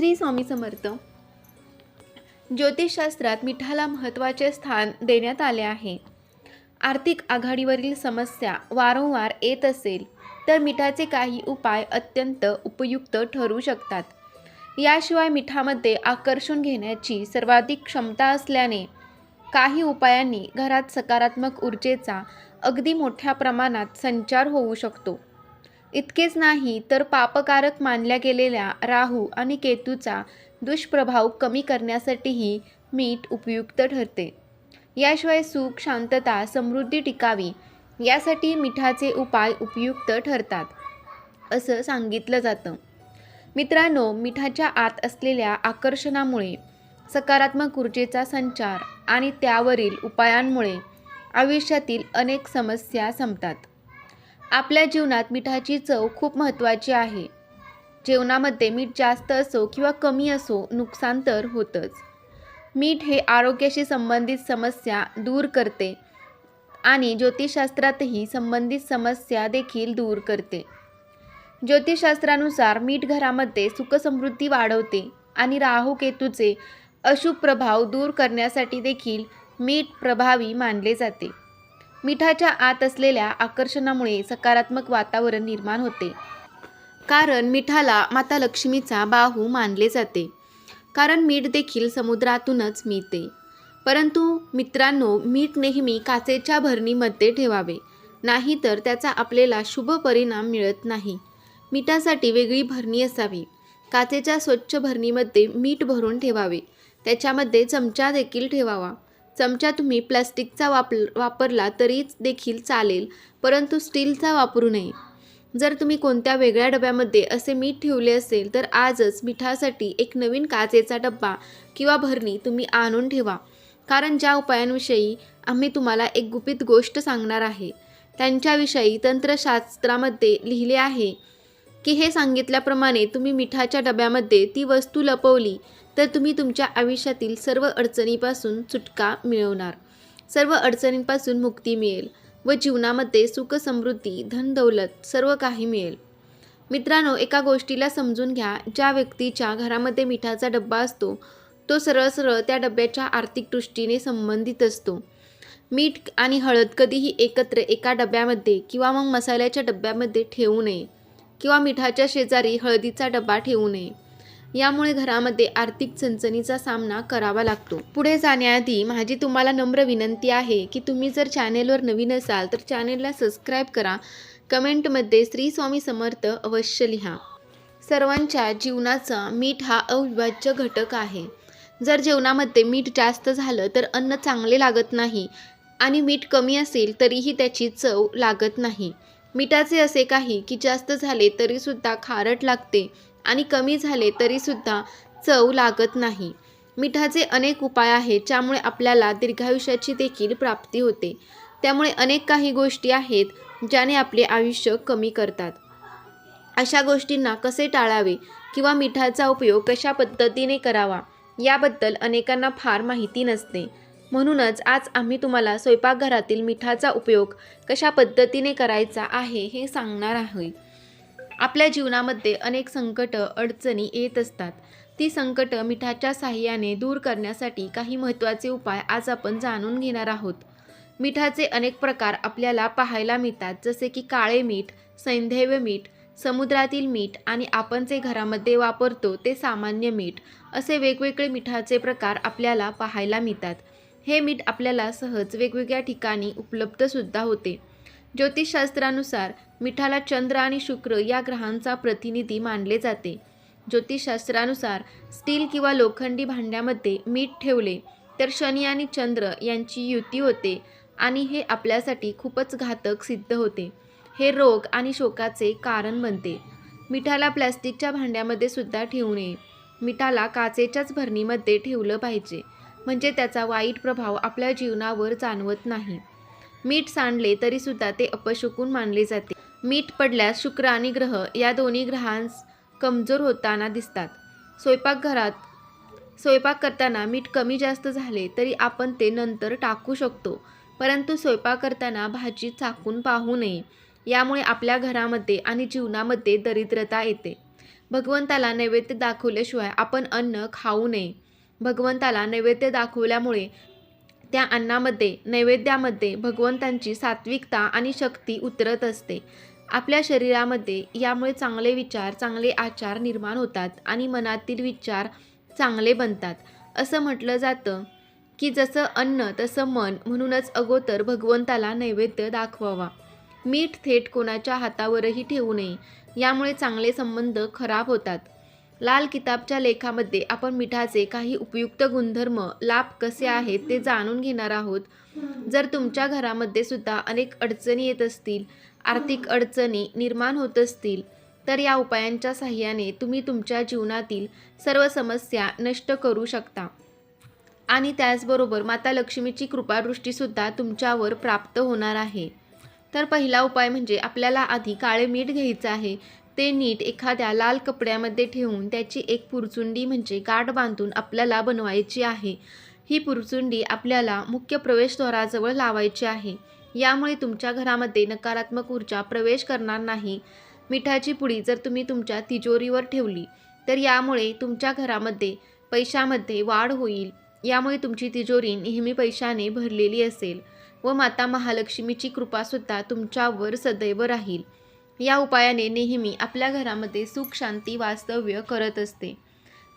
श्री स्वामी समर्थ. ज्योतिषशास्त्रात मिठाला महत्त्वाचे स्थान देण्यात आले आहे. आर्थिक आघाडीवरील समस्या वारंवार येत असेल तर मिठाचे काही उपाय अत्यंत उपयुक्त ठरू शकतात. याशिवाय मिठामध्ये आकर्षून घेण्याची सर्वाधिक क्षमता असल्याने काही उपायांनी घरात सकारात्मक ऊर्जेचा अगदी मोठ्या प्रमाणात संचार होऊ शकतो. इतकेच नाही तर पापकारक मानल्या गेलेल्या राहू आणि केतूचा दुष्प्रभाव कमी करण्यासाठीही मीठ उपयुक्त ठरते. याशिवाय सुख शांतता समृद्धी टिकावी यासाठी मिठाचे उपाय उपयुक्त ठरतात असं सांगितलं जातं. मित्रांनो मिठाच्या आत असलेल्या आकर्षणामुळे सकारात्मक ऊर्जेचा संचार आणि त्यावरील उपायांमुळे आयुष्यातील अनेक समस्या संपतात. आपल्या जीवनात मिठाची चव खूप महत्त्वाची आहे. जेवणामध्ये मीठ जास्त असो किंवा कमी असो नुकसान तर होतंच. मीठ हे आरोग्याशी संबंधित समस्या दूर करते आणि ज्योतिषशास्त्रातही संबंधित समस्या देखील दूर करते. ज्योतिषशास्त्रानुसार मीठ घरामध्ये सुखसमृद्धी वाढवते आणि राहू केतूचे अशुभ प्रभाव दूर करण्यासाठी देखील मीठ प्रभावी मानले जाते. मिठाच्या आत असलेल्या आकर्षणामुळे सकारात्मक वातावरण निर्माण होते. कारण मिठाला माता लक्ष्मीचा बाहू मानले जाते. कारण मीठ देखील समुद्रातूनच मिळते. परंतु मित्रांनो मीठ नेहमी काचेच्या भरणीमध्ये ठेवावे. नाहीतर त्याचा आपल्याला शुभ परिणाम मिळत नाही. मिठासाठी वेगळी भरणी असावी. काचेच्या स्वच्छ भरणीमध्ये मीठ भरून ठेवावे. त्याच्यामध्ये चमचा देखील ठेवावा. चमचा तुम्ही प्लास्टिकचा वाप वापरला तरीच देखील चालेल परंतु स्टीलचा वापरू नये. जर तुम्ही कोणत्या वेगळ्या डब्यामध्ये असे मीठ ठेवले असेल तर आजच मिठासाठी एक नवीन काचेचा डब्बा किंवा भरणी तुम्ही आणून ठेवा कारण ज्या उपायांविषयी आम्ही तुम्हाला एक गुपित गोष्ट सांगणार आहे त्यांच्याविषयी तंत्रशास्त्रामध्ये लिहिले आहे की हे सांगितल्याप्रमाणे तुम्ही मिठाच्या डब्यामध्ये ती वस्तू लपवली तर तुम्ही तुमच्या आयुष्यातील सर्व अडचणीपासून सुटका मिळवणार. सर्व अडचणींपासून मुक्ती मिळेल व जीवनामध्ये सुख समृद्धी धन दौलत सर्व काही मिळेल. मित्रांनो एका गोष्टीला समजून घ्या. ज्या व्यक्तीच्या घरामध्ये मिठाचा डब्बा असतो तो सरळ सरळ त्या डब्याच्या आर्थिक दृष्टीने संबंधित असतो. मीठ आणि हळद कधीही एकत्र एका डब्यामध्ये किंवा मग मसाल्याच्या डब्यामध्ये ठेवू नये किंवा मिठाच्या शेजारी हळदीचा डबा ठेवू नये. यामुळे घरामध्ये आर्थिक चणचणीचा सामना करावा लागतो. पुढे जाण्याआधी माझी तुम्हाला नम्र विनंती आहे की तुम्ही जर चॅनेलवर नवीन असाल तर चॅनेलला सबस्क्राईब करा. कमेंटमध्ये श्री स्वामी समर्थ अवश्य लिहा. सर्वांच्या जीवनाचा मीठ हा अविभाज्य घटक आहे. जर जेवणामध्ये मीठ जास्त झालं तर अन्न चांगले लागत नाही आणि मीठ कमी असेल तरीही त्याची चव लागत नाही. मिठाचे असे काही की जास्त झाले तरीसुद्धा खारट लागते. आणि कमी झाले तरीसुद्धा चव लागत नाही. मिठाचे अनेक उपाय आहेत ज्यामुळे आपल्याला दीर्घायुष्याची देखील प्राप्ती होते. त्यामुळे अनेक काही गोष्टी आहेत ज्याने आपले आयुष्य कमी करतात. अशा गोष्टींना कसे टाळावे किंवा मिठाचा उपयोग कशा पद्धतीने करावा याबद्दल अनेकांना फार माहिती नसते. म्हणूनच आज आम्ही तुम्हाला स्वयंपाकघरातील मिठाचा उपयोग कशा पद्धतीने करायचा आहे हे सांगणार आहोत आपल्या जीवनामध्ये अनेक संकटं अडचणी येत असतात. ती संकटं मिठाच्या साह्याने दूर करण्यासाठी काही महत्त्वाचे उपाय आज आपण जाणून घेणार आहोत. मिठाचे अनेक प्रकार आपल्याला पाहायला मिळतात जसे की काळे मीठ सैंधव मीठ समुद्रातील मीठ आणि आपण जे घरामध्ये वापरतो ते सामान्य मीठ असे वेगवेगळे मिठाचे प्रकार आपल्याला पाहायला मिळतात. हे मीठ आपल्याला सहज वेगवेगळ्या ठिकाणी उपलब्धसुद्धा होते. ज्योतिषशास्त्रानुसार मिठाला चंद्र आणि शुक्र या ग्रहांचा प्रतिनिधी मानले जाते. ज्योतिषशास्त्रानुसार स्टील किंवा लोखंडी भांड्यामध्ये मीठ ठेवले तर शनी आणि चंद्र यांची युती होते आणि हे आपल्यासाठी खूपच घातक सिद्ध होते. हे रोग आणि शोकाचे कारण बनते. मिठाला प्लॅस्टिकच्या भांड्यामध्ये सुद्धा ठेवू नये. मिठाला काचेच्याच भरणीमध्ये ठेवलं पाहिजे. म्हणजे त्याचा वाईट प्रभाव आपल्या जीवनावर जाणवत नाही. मीठ सांडले तरीसुद्धा ते अपशकून मानले जाते. मीठ पडल्यास शुक्र आणि ग्रह या दोन्ही ग्रहांस कमजोर होताना दिसतात. स्वयंपाकघरात स्वयंपाक करताना मीठ कमी जास्त झाले तरी आपण ते नंतर टाकू शकतो परंतु स्वयंपाक करताना भाजी चाकून पाहू नये. यामुळे आपल्या घरामध्ये आणि जीवनामध्ये दरिद्रता येते. भगवंताला नैवेद्य दाखवल्याशिवाय आपण अन्न खाऊ नये. भगवंताला नैवेद्य दाखवल्यामुळे त्या अन्नामध्ये नैवेद्यामध्ये भगवंतांची सात्विकता आणि शक्ती उतरत असते. आपल्या शरीरामध्ये यामुळे चांगले विचार चांगले आचार निर्माण होतात आणि मनातील विचार चांगले बनतात. असं म्हटलं जातं की जसं अन्न तसं मन म्हणूनच अगोदर भगवंताला नैवेद्य दाखवावा. मीठ थेट कोणाच्या हातावरही ठेवू नये. यामुळे चांगले संबंध खराब होतात. लाल किताबच्या लेखामध्ये आपण मिठाचे काही उपयुक्त गुणधर्म लाभ कसे आहेत ते जाणून घेणार आहोत. जर तुमच्या घरामध्ये सुद्धा अनेक अडचणी येत असतील आर्थिक अडचणी निर्माण होत असतील तर या उपायांच्या साह्याने तुम्ही तुमच्या जीवनातील सर्व समस्या नष्ट करू शकता. आणि त्याचबरोबर माता लक्ष्मीची कृपादृष्टीसुद्धा तुमच्यावर प्राप्त होणार आहे. तर पहिला उपाय म्हणजे आपल्याला आधी काळे मीठ घ्यायचं आहे. ते नीट एखाद्या लाल कपड्यामध्ये ठेवून त्याची एक पुरचुंडी म्हणजे गाठ बांधून आपल्याला बनवायची आहे. ही पुरचुंडी आपल्याला मुख्य प्रवेशद्वाराजवळ लावायची आहे. यामुळे तुमच्या घरामध्ये नकारात्मक ऊर्जा प्रवेश करणार नाही. मिठाची पुडी जर तुम्ही तुमच्या तिजोरीवर ठेवली तर यामुळे तुमच्या घरामध्ये पैशामध्ये वाढ होईल. यामुळे तुमची तिजोरी नेहमी पैशाने भरलेली असेल व माता महालक्ष्मीची कृपासुद्धा तुमच्यावर सदैव राहील. या उपायाने नेहमी आपल्या घरामध्ये सुख शांती वास्तव्य करत असते.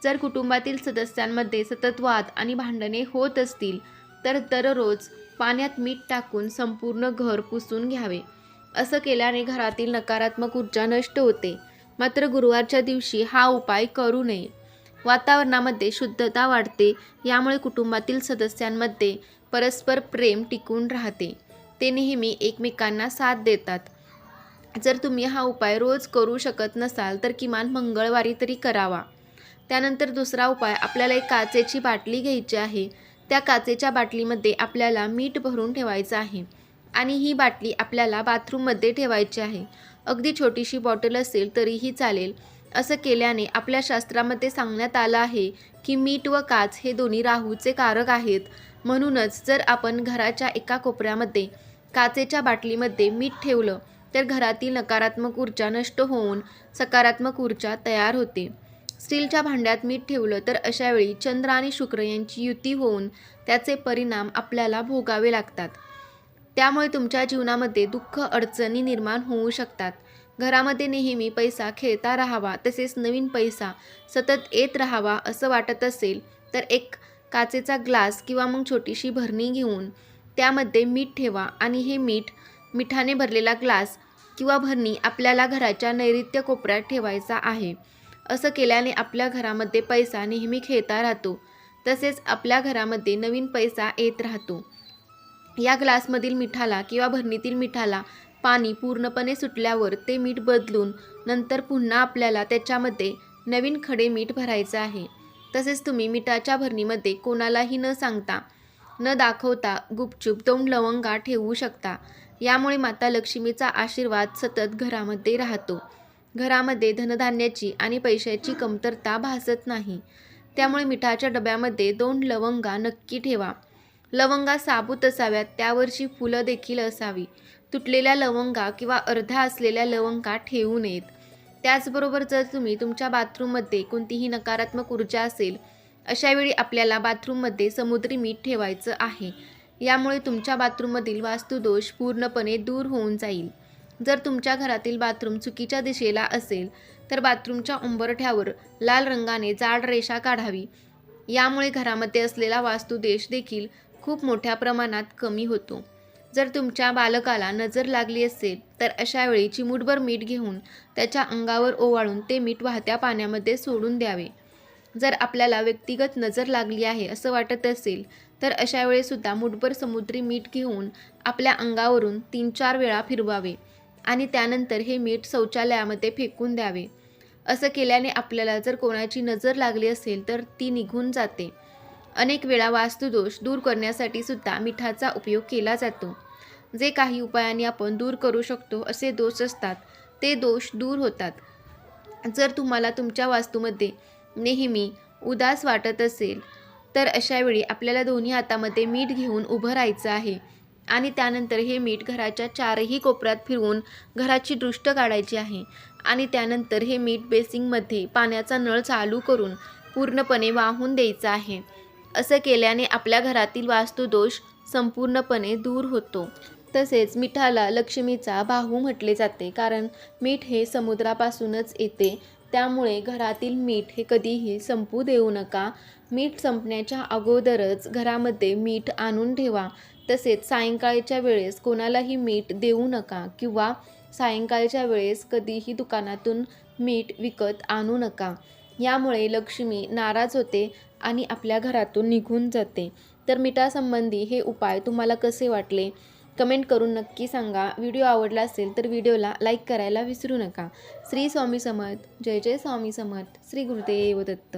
जर कुटुंबातील सदस्यांमध्ये सतत वाद आणि भांडणे होत असतील तर दररोज पाण्यात मीठ टाकून संपूर्ण घर पुसून घ्यावे. असं केल्याने घरातील नकारात्मक ऊर्जा नष्ट होते. मात्र गुरुवारच्या दिवशी हा उपाय करू नये. वातावरणामध्ये शुद्धता वाढते यामुळे कुटुंबातील सदस्यांमध्ये परस्पर प्रेम टिकून राहते. ते नेहमी एकमेकांना साथ देतात. जर तुम्ही हा उपाय रोज करू शकत नसाल तर किमान मंगळवारी तरी करावा. त्यानंतर दुसरा उपाय आपल्याला एक काचेची बाटली घ्यायची आहे. त्या काचेच्या बाटलीमध्ये आपल्याला मीठ भरून ठेवायचं आहे. आणि ही बाटली आपल्याला बाथरूममध्ये ठेवायची आहे. अगदी छोटीशी बॉटल असेल तरीही चालेल. असं केल्याने आपल्या शास्त्रामध्ये सांगण्यात आलं आहे की मीठ व काच हे दोन्ही राहूचे कारक आहेत. म्हणूनच जर आपण घराच्या एका कोपऱ्यामध्ये काचेच्या बाटलीमध्ये मीठ ठेवलं तर घरातील नकारात्मक ऊर्जा नष्ट होऊन सकारात्मक ऊर्जा तयार होते. स्टीलच्या भांड्यात मीठ ठेवलं तर अशावेळी चंद्र आणि शुक्र यांची युती होऊन त्याचे परिणाम आपल्याला भोगावे लागतात. त्यामुळे तुमच्या जीवनामध्ये दुःख अडचणी निर्माण होऊ शकतात. घरामध्ये नेहमी पैसा खेळता राहावा तसेच नवीन पैसा सतत येत राहावा असं वाटत असेल तर एक काचेचा ग्लास किंवा मग छोटीशी भरणी घेऊन त्यामध्ये मीठ ठेवा आणि हे मीठ मिठाने भरलेला ग्लास किंवा भरणी आपल्याला घराच्या नैऋत्य कोपऱ्यात ठेवायचा आहे. असं केल्याने आपल्या घरामध्ये पैसा नेहमी खेळता राहतो. तसेच आपल्या घरामध्ये नवीन पैसा येत राहतो. या ग्लासमधील मिठाला किंवा भरणीतील मिठाला पाणी पूर्णपणे सुटल्यावर ते मीठ बदलून नंतर पुन्हा आपल्याला त्याच्यामध्ये नवीन खडे मीठ भरायचं आहे. तसेच तुम्ही मिठाच्या भरणीमध्ये कोणालाही न सांगता न दाखवता गुपचूप दोन लवंगा ठेवू शकता. यामुळे माता लक्ष्मीचा आशीर्वाद सतत घरामध्ये राहतो. घरामध्ये धनधान्याची आणि पैशाची कमतरता भासत नाही. त्यामुळे मिठाच्या डब्यामध्ये दोन लवंगा नक्की ठेवा. लवंगा साबूत असाव्यात त्यावरची फुलं देखील असावी. तुटलेल्या लवंगा किंवा अर्ध्या असलेल्या लवंगा ठेवू नयेत. त्याचबरोबर जर तुम्ही तुमच्या बाथरूममध्ये कोणतीही नकारात्मक ऊर्जा असेल अशावेळी आपल्याला बाथरूममध्ये समुद्री मीठ ठेवायचं आहे. यामुळे तुमच्या बाथरूममधील वास्तुदोष पूर्णपणे दूर होऊन जाईल. जर तुमच्या घरातील बाथरूम चुकीच्या दिशेला असेल तर बाथरूमच्या उंबरठ्यावर लाल रंगाने जाड रेषा काढावी. यामुळे घरामध्ये असलेला वास्तुदेश देखील खूप मोठ्या प्रमाणात कमी होतो. जर तुमच्या बालकाला नजर लागली असेल तर अशा वेळी चिमूटभर मीठ घेऊन त्याच्या अंगावर ओवाळून ते मीठ वाहत्या पाण्यामध्ये सोडून द्यावे. जर आपल्याला व्यक्तिगत नजर लागली आहे असं वाटत असेल तर अशा वेळेसुद्धा मुठभर समुद्री मीठ घेऊन आपल्या अंगावरून तीन चार वेळा फिरवावे. आणि त्यानंतर हे मीठ शौचालयामध्ये फेकून द्यावे. असं केल्याने आपल्याला जर कोणाची नजर लागली असेल तर ती निघून जाते. अनेक वेळा वास्तुदोष दूर करण्यासाठी सुद्धा मिठाचा उपयोग केला जातो. जे काही उपायांनी आपण दूर करू शकतो असे दोष असतात. ते दोष दूर होतात. जर तुम्हाला तुमच्या वास्तूमध्ये नेहमी उदास वाटत असेल तर अशावेळी आपल्याला दोन्ही हातामध्ये मीठ घेऊन उभं राहायचं आहे. आणि त्यानंतर हे मीठ घराच्या चारही कोपऱ्यात फिरवून घराची दृष्ट काढायची आहे. आणि त्यानंतर हे मीठ बेसिंगमध्ये पाण्याचा नळ चालू करून पूर्णपणे वाहून द्यायचं आहे. असं केल्याने आपल्या घरातील वास्तुदोष संपूर्णपणे दूर होतो. तसेच मिठाला लक्ष्मीचा बाहू म्हटले जाते कारण मीठ हे समुद्रापासूनच येते. त्यामुळे घरातील मीठ हे कधीही संपू देऊ नका. मीठ संपण्याच्या अगोदरच घरामध्ये मीठ आणून ठेवा. तसेच सायंकाळच्या वेळेस कोणालाही मीठ देऊ नका किंवा सायंकाळच्या वेळेस कधीही दुकानातून मीठ विकत आणू नका. यामुळे लक्ष्मी नाराज होते आणि आपल्या घरातून निघून जाते. तर मिठासंबंधी हे उपाय तुम्हाला कसे वाटले? कमेंट करून नक्की सांगा. व्हिडिओ आवडला असेल तर व्हिडिओला लाईक करायला विसरू नका. श्री स्वामी समर्थ. जय जय स्वामी समर्थ. श्री गुरुदेव दत्त.